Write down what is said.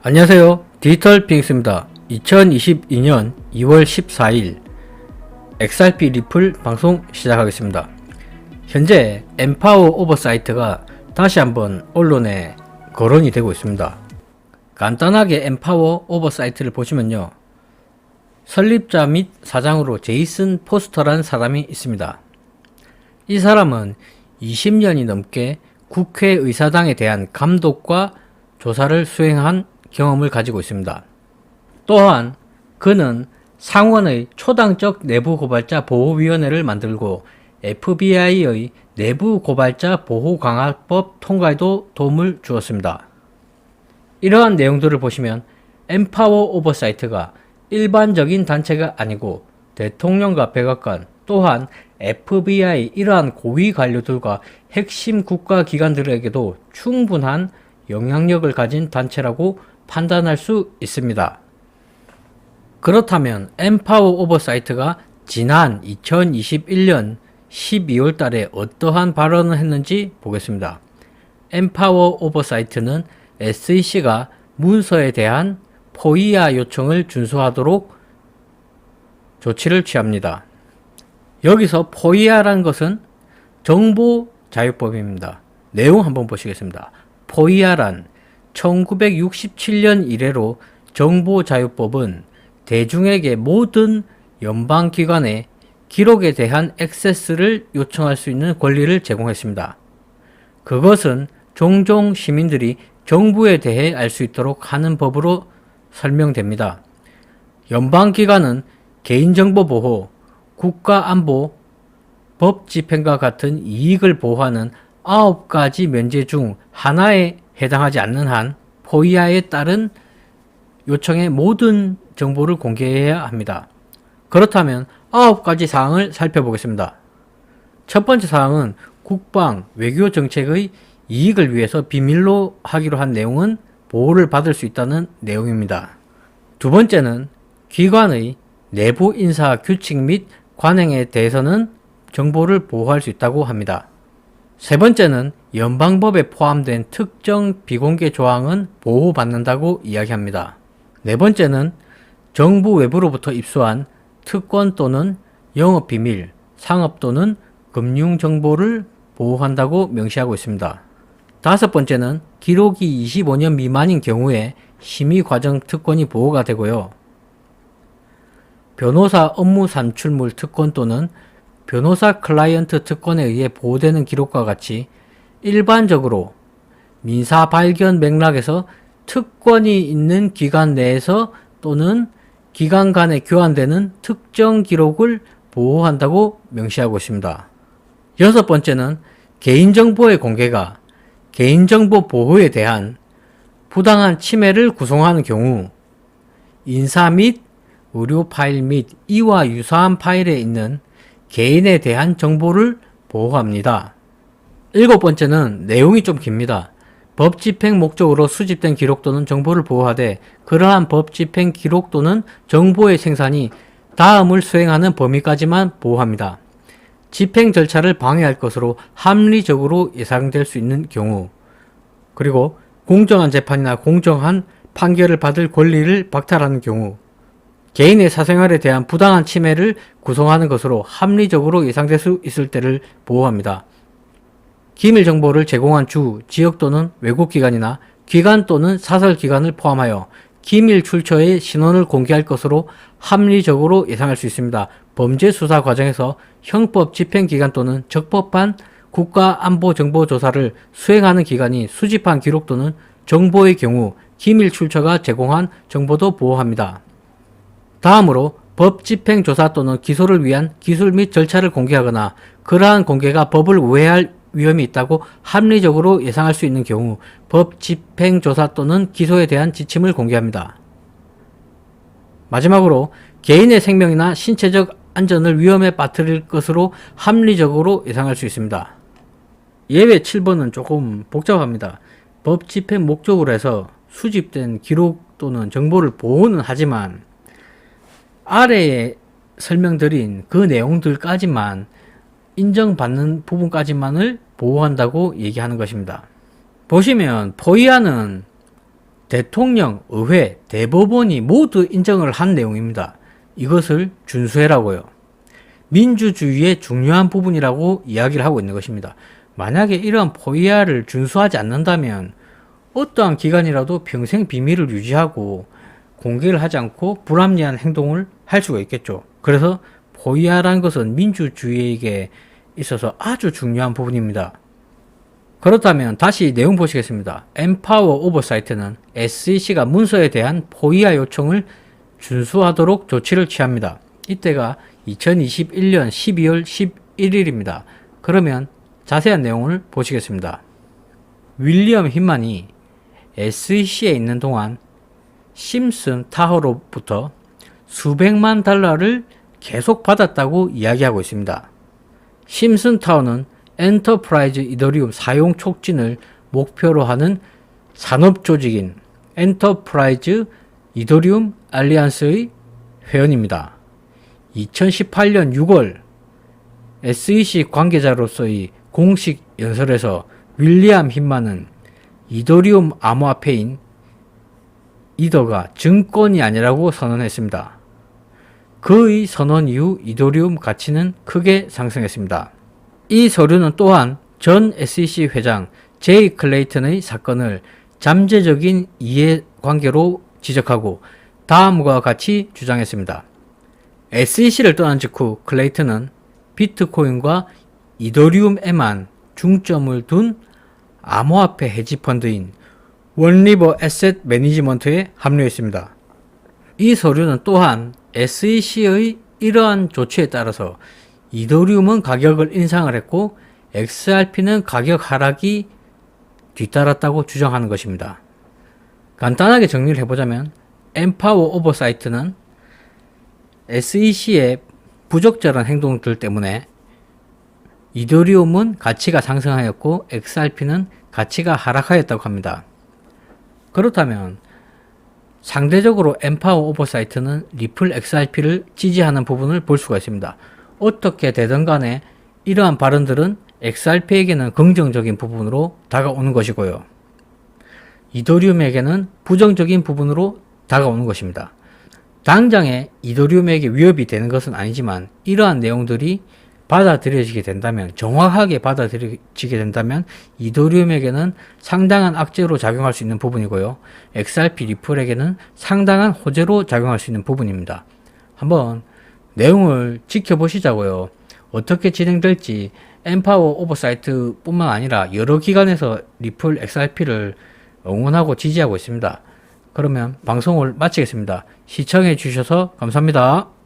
안녕하세요. 디지털 핑스입니다. 2022년 2월 14일 XRP 리플 방송 시작하겠습니다. 현재 엠파워 오버사이트가 다시 한번 언론에 거론이 되고 있습니다. 간단하게 엠파워 오버사이트를 보시면요. 설립자 및 사장으로 제이슨 포스터란 사람이 있습니다. 이 사람은 20년이 넘게 국회의사당에 대한 감독과 조사를 수행한 경험을 가지고 있습니다. 또한 그는 상원의 초당적 내부 고발자 보호위원회를 만들고 FBI의 내부 고발자 보호 강화법 통과에도 도움을 주었습니다. 이러한 내용들을 보시면 엠파워 오버사이트가 일반적인 단체가 아니고 대통령과 백악관 또한 FBI 이러한 고위 관료들과 핵심 국가 기관들에게도 충분한 영향력을 가진 단체라고 판단할 수 있습니다. 그렇다면 엠파워 오버사이트가 지난 2021년 12월 달에 어떠한 발언을 했는지 보겠습니다. 엠파워 오버사이트는 SEC가 문서에 대한 포이아 요청을 준수하도록 조치를 취합니다. 여기서 포이아라는 것은 정보 자유법입니다. 내용 한번 보시겠습니다. 포이아란 1967년 이래로 정보자유법은 대중에게 모든 연방기관의 기록에 대한 액세스를 요청할 수 있는 권리를 제공했습니다. 그것은 종종 시민들이 정부에 대해 알 수 있도록 하는 법으로 설명됩니다. 연방기관은 개인정보 보호, 국가안보, 법 집행과 같은 이익을 보호하는 아홉 가지 면제 중 하나에 해당하지 않는 한 포이아에 따른 요청의 모든 정보를 공개해야 합니다. 그렇다면 아홉 가지 사항을 살펴보겠습니다. 첫 번째 사항은 국방, 외교 정책의 이익을 위해서 비밀로 하기로 한 내용은 보호를 받을 수 있다는 내용입니다. 두 번째는 기관의 내부 인사 규칙 및 관행에 대해서는 정보를 보호할 수 있다고 합니다. 세 번째는 연방법에 포함된 특정 비공개 조항은 보호받는다고 이야기합니다. 네 번째는 정부 외부로부터 입수한 특권 또는 영업 비밀, 상업 또는 금융 정보를 보호한다고 명시하고 있습니다. 다섯 번째는 기록이 25년 미만인 경우에 심의 과정 특권이 보호가 되고요. 변호사 업무 산출물 특권 또는 변호사 클라이언트 특권에 의해 보호되는 기록과 같이 일반적으로 민사 발견 맥락에서 특권이 있는 기관 내에서 또는 기관 간에 교환되는 특정 기록을 보호한다고 명시하고 있습니다. 여섯 번째는 개인정보의 공개가 개인정보 보호에 대한 부당한 침해를 구성하는 경우 인사 및 의료 파일 및 이와 유사한 파일에 있는 개인에 대한 정보를 보호합니다. 일곱 번째는 내용이 좀 깁니다. 법 집행 목적으로 수집된 기록 또는 정보를 보호하되 그러한 법 집행 기록 또는 정보의 생산이 다음을 수행하는 범위까지만 보호합니다. 집행 절차를 방해할 것으로 합리적으로 예상될 수 있는 경우 그리고 공정한 재판이나 공정한 판결을 받을 권리를 박탈하는 경우 개인의 사생활에 대한 부당한 침해를 구성하는 것으로 합리적으로 예상될 수 있을 때를 보호합니다. 기밀 정보를 제공한 주, 지역 또는 외국 기관이나 기관 또는 사설 기관을 포함하여 기밀 출처의 신원을 공개할 것으로 합리적으로 예상할 수 있습니다. 범죄 수사 과정에서 형법 집행 기관 또는 적법한 국가 안보 정보 조사를 수행하는 기관이 수집한 기록 또는 정보의 경우 기밀 출처가 제공한 정보도 보호합니다. 다음으로 법 집행 조사 또는 기소를 위한 기술 및 절차를 공개하거나 그러한 공개가 법을 우회할 위험이 있다고 합리적으로 예상할 수 있는 경우 법 집행 조사 또는 기소에 대한 지침을 공개합니다. 마지막으로 개인의 생명이나 신체적 안전을 위험에 빠뜨릴 것으로 합리적으로 예상할 수 있습니다. 예외 7번은 조금 복잡합니다. 법 집행 목적으로 해서 수집된 기록 또는 정보를 보호는 하지만 아래에 설명드린 그 내용들까지만 인정받는 부분까지만을 보호한다고 얘기하는 것입니다. 보시면 포이아는 대통령, 의회, 대법원이 모두 인정을 한 내용입니다. 이것을 준수해라고요. 민주주의의 중요한 부분이라고 이야기를 하고 있는 것입니다. 만약에 이러한 포이아를 준수하지 않는다면 어떠한 기관이라도 평생 비밀을 유지하고 공개를 하지 않고 불합리한 행동을 할 수가 있겠죠. 그래서 포이아라는 것은 민주주의에게 있어서 아주 중요한 부분입니다. 그렇다면 다시 내용 보시겠습니다. 엠파워 오버사이트는 SEC가 문서에 대한 포이아 요청을 준수하도록 조치를 취합니다. 이때가 2021년 12월 11일입니다. 그러면 자세한 내용을 보시겠습니다. 윌리엄 힌만이 SEC에 있는 동안 심슨 타허로부터 수백만 달러를 계속 받았다고 이야기하고 있습니다. 심슨 타워는 엔터프라이즈 이더리움 사용 촉진을 목표로 하는 산업 조직인 엔터프라이즈 이더리움 알리안스의 회원입니다. 2018년 6월 SEC 관계자로서의 공식 연설에서 윌리엄 힌만은 이더리움 암호화폐인 이더가 증권이 아니라고 선언했습니다. 그의 선언 이후 이더리움 가치는 크게 상승했습니다. 이 서류는 또한 전 SEC 회장 제이 클레이턴의 사건을 잠재적인 이해관계로 지적하고 다음과 같이 주장했습니다. SEC를 떠난 직후 클레이턴은 비트코인과 이더리움에만 중점을 둔 암호화폐 헤지펀드인 원리버 에셋 매니지먼트에 합류했습니다. 이 서류는 또한 SEC의 이러한 조치에 따라서 이더리움은 가격을 인상을 했고 XRP는 가격 하락이 뒤따랐다고 주장하는 것입니다. 간단하게 정리를 해보자면 엠파워 오버사이트는 SEC의 부적절한 행동들 때문에 이더리움은 가치가 상승하였고 XRP는 가치가 하락하였다고 합니다. 그렇다면 상대적으로 엠파워 오버사이트는 리플 XRP를 지지하는 부분을 볼 수가 있습니다. 어떻게 되든 간에 이러한 발언들은 XRP에게는 긍정적인 부분으로 다가오는 것이고요. 이더리움에게는 부정적인 부분으로 다가오는 것입니다. 당장에 이더리움에게 위협이 되는 것은 아니지만 이러한 내용들이 받아들여지게 된다면 정확하게 받아들여지게 된다면 이더리움에게는 상당한 악재로 작용할 수 있는 부분이고요. XRP 리플에게는 상당한 호재로 작용할 수 있는 부분입니다. 한번 내용을 지켜보시자고요. 어떻게 진행될지 엠파워 오버사이트 뿐만 아니라 여러 기관에서 리플 XRP를 응원하고 지지하고 있습니다. 그러면 방송을 마치겠습니다. 시청해 주셔서 감사합니다.